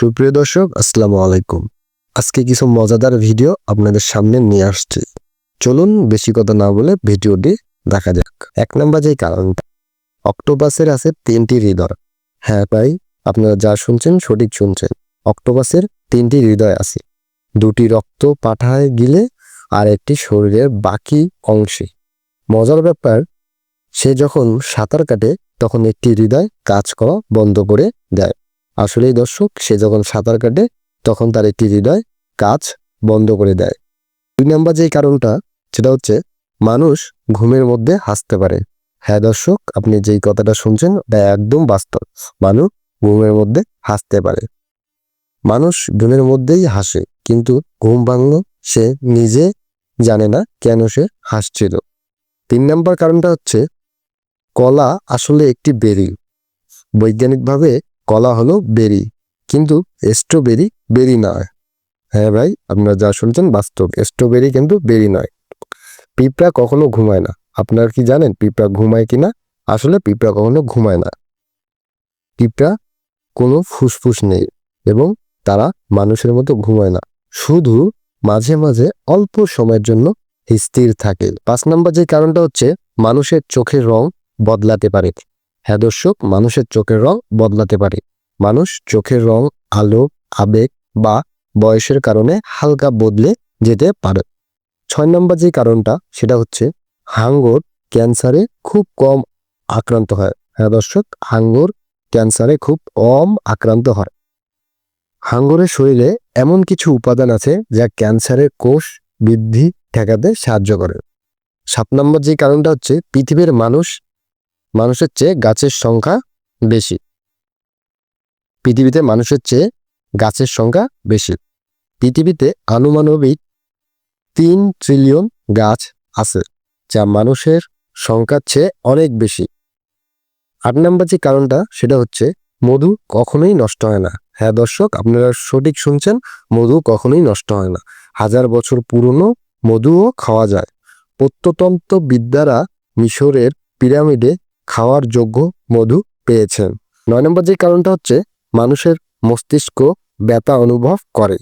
সুপ্রিয় দর্শক, আসসালামু আলাইকুম। আজকে কিছু মজাদার ভিডিও আপনাদের সামনে নিয়ে আসছি। চলুন বেশি কথা না বলে ভিডিওটি দেখা যাক। এক নম্বর যে কারণটা অক্টোপাসের আছে তিনটি হৃদয়। হ্যাঁ ভাই, আপনারা যা শুনছেন সঠিক শুনছেন। অক্টোপাসের তিনটি হৃদয় আছে। দুটি রক্ত পাঠায় গিলে আর একটি শরীরের বাকি অংশে। মজার ব্যাপার, সে যখন সাঁতার কাটে, তখন একটি হৃদয় কাজ করা বন্ধ করে দেয়। আসলেই দর্শক, সে যখন সাঁতার কাটে, তখন তার একটি হৃদয় কাজ বন্ধ করে দেয়। দুই নাম্বার যে কারণটা, সেটা হচ্ছে মানুষ ঘুমের মধ্যে হাসতে পারে। হ্যাঁ দর্শক, আপনি যেই কথাটা শুনছেন, এটা একদম বাস্তব। মানুষ ঘুমের মধ্যে হাসতে পারে। মানুষ ঘুমের মধ্যেই হাসে, কিন্তু ঘুম ভাঙলো সে নিজে জানে না কেন সে হাসছিল। তিন নাম্বার কারণটা হচ্ছে, কলা আসলে একটি বেরি। বৈজ্ঞানিকভাবে কলা হলো বেরি, কিন্তু স্ট্রবেরি বেরি নয়। হ্যাঁ ভাই, আপনারা যা শুনছেন বাস্তব, স্ট্রবেরি কিন্তু বেরি নয়। পিঁপড়া কখনো ঘুমায় না। আপনারা কি জানেন পিঁপড়া ঘুমায় কি না আসলে পিঁপড়া কখনো ঘুমায় না। পিঁপড়া কোনো ফুসফুস নেই এবং তারা মানুষের মতো ঘুমায় না। শুধু মাঝে মাঝে অল্প সময়ের জন্য স্থির থাকে। পাঁচ নম্বর যে কারণটা হচ্ছে, মানুষের চোখের রং বদলাতে পারে। হ্যাঁ দর্শক, মানুষের চোখের রং বদলাতে পারে। মানুষ চোখের রং, আলো, আবেগ বা বয়সের কারণে হালকা বদলে যেতে পারে। ছয় নম্বর যে কারণটা, সেটা হচ্ছে হাঙ্গর ক্যান্সারে খুব কম আক্রান্ত হয়। হ্যাঁ দর্শক, হাঙ্গর ক্যান্সারে খুব কম আক্রান্ত হয়। হাঙ্গরের শরীরে এমন কিছু উপাদান আছে যা ক্যান্সারের কোষ বৃদ্ধি ঠেকাতে সাহায্য করে। সাত নম্বর যে কারণটা হচ্ছে, পৃথিবীর মানুষ মানুষের চেয়ে গাছের সংখ্যা বেশি। পৃথিবীতে মানুষের চেয়ে গাছের সংখ্যা বেশি। পৃথিবীতে আনুমানবিক তিন ট্রিলিয়ন গাছ আছে, যা মানুষের সংখ্যার চেয়ে অনেক বেশি। আট নম্বর যে কারণটা, সেটা হচ্ছে মধু কখনোই নষ্ট হয় না। হ্যাঁ দর্শক, আপনারা সঠিক শুনছেন, মধু কখনোই নষ্ট হয় না। হাজার বছর পুরনো মধুও খাওয়া যায়। প্রত্যতন্ত্র বিদ্যারা মিশরের পিরামিডে খাওয়ার যোগ্য মধু পেয়েছেন। নয় নম্বর যে কারণটা হচ্ছে, মানুষের মস্তিষ্ক ব্যথা অনুভব করে।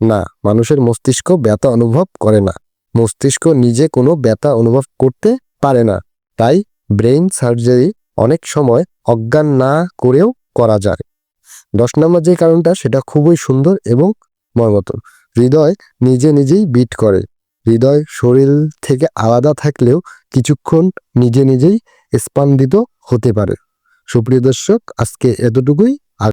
না, মানুষের মস্তিষ্ক ব্যথা অনুভব করে না। মস্তিষ্ক নিজে কোনো ব্যথা অনুভব করতে পারে না। তাই ব্রেইন সার্জারি অনেক সময় অজ্ঞান না করেও করা যায়। দশ নম্বর যে কারণটা, সেটা খুবই সুন্দর এবং মর্মতন। হৃদয় নিজে নিজেই বিট করে। হৃদয় শরীর থেকে আলাদা থাকলেও কিছুক্ষণ নিজে নিজেই স্পান্দিত হতে পারে। সুপ্রিয় দর্শক আজকে এতটুকুই।